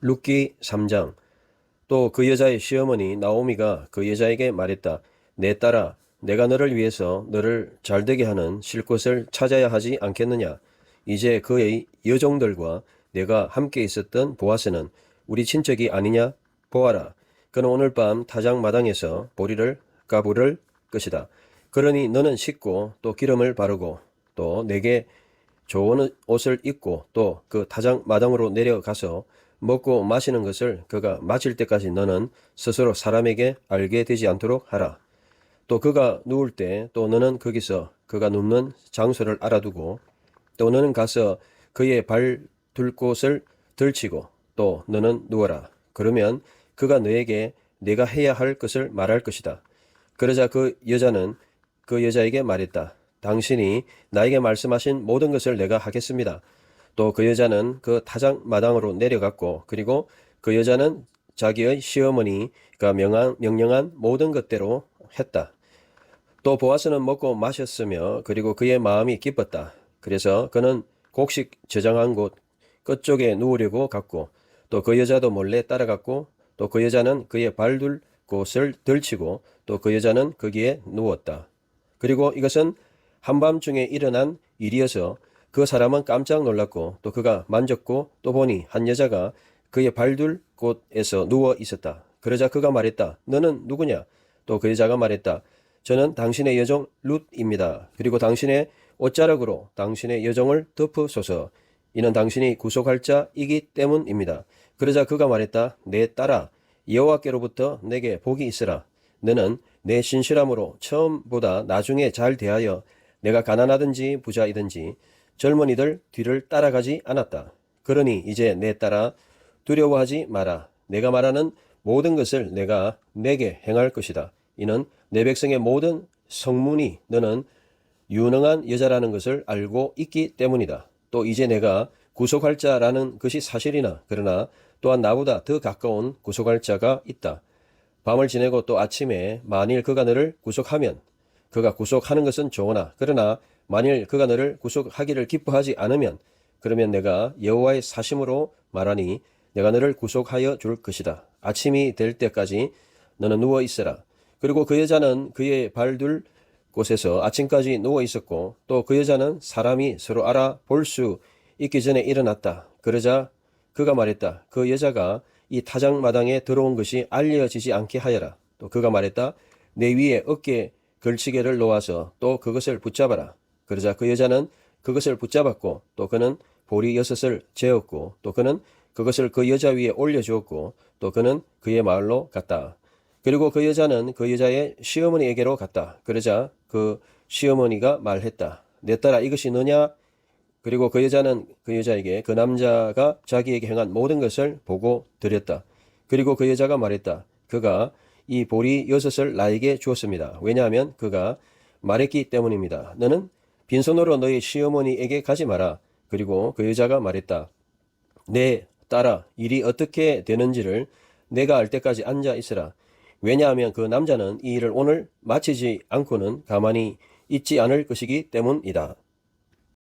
룻기 3장 또 그 여자의 시어머니 나오미가 그 여자에게 말했다. 내 딸아 내가 너를 위해서 너를 잘되게 하는 쉴 곳을 찾아야 하지 않겠느냐. 이제 그의 여종들과 내가 함께 있었던 보아스는 우리 친척이 아니냐? 보아라. 그는 오늘 밤 타작 마당에서 보리를 까부를 것이다. 그러니 너는 씻고 또 기름을 바르고 또 내게 좋은 옷을 입고 또 그 타작 마당으로 내려가서 먹고 마시는 것을 그가 마칠 때까지 너는 스스로 사람에게 알게 되지 않도록 하라. 또 그가 누울 때 또 너는 거기서 그가 눕는 장소를 알아두고 또 너는 가서 그의 발 둘 곳을 들치고 또 너는 누워라. 그러면 그가 너에게 내가 해야 할 것을 말할 것이다. 그러자 그 여자는 그 여자에게 말했다. 당신이 나에게 말씀하신 모든 것을 내가 하겠습니다. 또 그 여자는 그 타작 마당으로 내려갔고 그리고 그 여자는 자기의 시어머니가 명한, 명령한 모든 것대로 했다. 또 보아스는 먹고 마셨으며 그리고 그의 마음이 기뻤다. 그래서 그는 곡식 저장한 곳 끝쪽에 누우려고 갔고 또 그 여자도 몰래 따라갔고 또 그 여자는 그의 발둘 곳을 들치고 또 그 여자는 거기에 누웠다. 그리고 이것은 한밤중에 일어난 일이어서 그 사람은 깜짝 놀랐고 또 그가 만졌고 또 보니 한 여자가 그의 발둘 곳에서 누워 있었다. 그러자 그가 말했다. 너는 누구냐? 또 그 여자가 말했다. 저는 당신의 여종 룻입니다. 그리고 당신의 옷자락으로 당신의 여종을 덮으소서. 이는 당신이 구속할 자이기 때문입니다. 그러자 그가 말했다. 내 딸아, 여호와께로부터 내게 복이 있으라. 너는 내 신실함으로 처음보다 나중에 잘 대하여 내가 가난하든지 부자이든지 젊은이들 뒤를 따라가지 않았다. 그러니 이제 내 딸아 두려워하지 마라. 내가 말하는 모든 것을 내가 내게 행할 것이다. 이는 내 백성의 모든 성문이 너는 유능한 여자라는 것을 알고 있기 때문이다. 또 이제 내가 구속할 자라는 것이 사실이나 그러나 또한 나보다 더 가까운 구속할 자가 있다. 밤을 지내고 또 아침에 만일 그가 너를 구속하면 그가 구속하는 것은 좋으나 그러나 만일 그가 너를 구속하기를 기뻐하지 않으면 그러면 내가 여호와의 사심으로 말하니 내가 너를 구속하여 줄 것이다. 아침이 될 때까지 너는 누워 있으라. 그리고 그 여자는 그의 발둘 곳에서 아침까지 누워 있었고 또 그 여자는 사람이 서로 알아볼 수 있기 전에 일어났다. 그러자 그가 말했다. 그 여자가 이 타작마당에 들어온 것이 알려지지 않게 하여라. 또 그가 말했다. 내 위에 어깨 걸치개를 놓아서 또 그것을 붙잡아라. 그러자 그 여자는 그것을 붙잡았고 또 그는 보리 여섯을 재었고 또 그는 그것을 그 여자 위에 올려주었고 또 그는 그의 마을로 갔다. 그리고 그 여자는 그 여자의 시어머니에게로 갔다. 그러자 그 시어머니가 말했다. 내 딸아 이것이 너냐? 그리고 그 여자는 그 여자에게 그 남자가 자기에게 행한 모든 것을 보고 드렸다. 그리고 그 여자가 말했다. 그가 이 보리 여섯을 나에게 주었습니다. 왜냐하면 그가 말했기 때문입니다. 너는 빈손으로 너희 시어머니에게 가지 마라. 그리고 그 여자가 말했다. 내 딸아 일이 어떻게 되는지를 내가 알 때까지 앉아 있으라. 왜냐하면 그 남자는 이 일을 오늘 마치지 않고는 가만히 있지 않을 것이기 때문이다.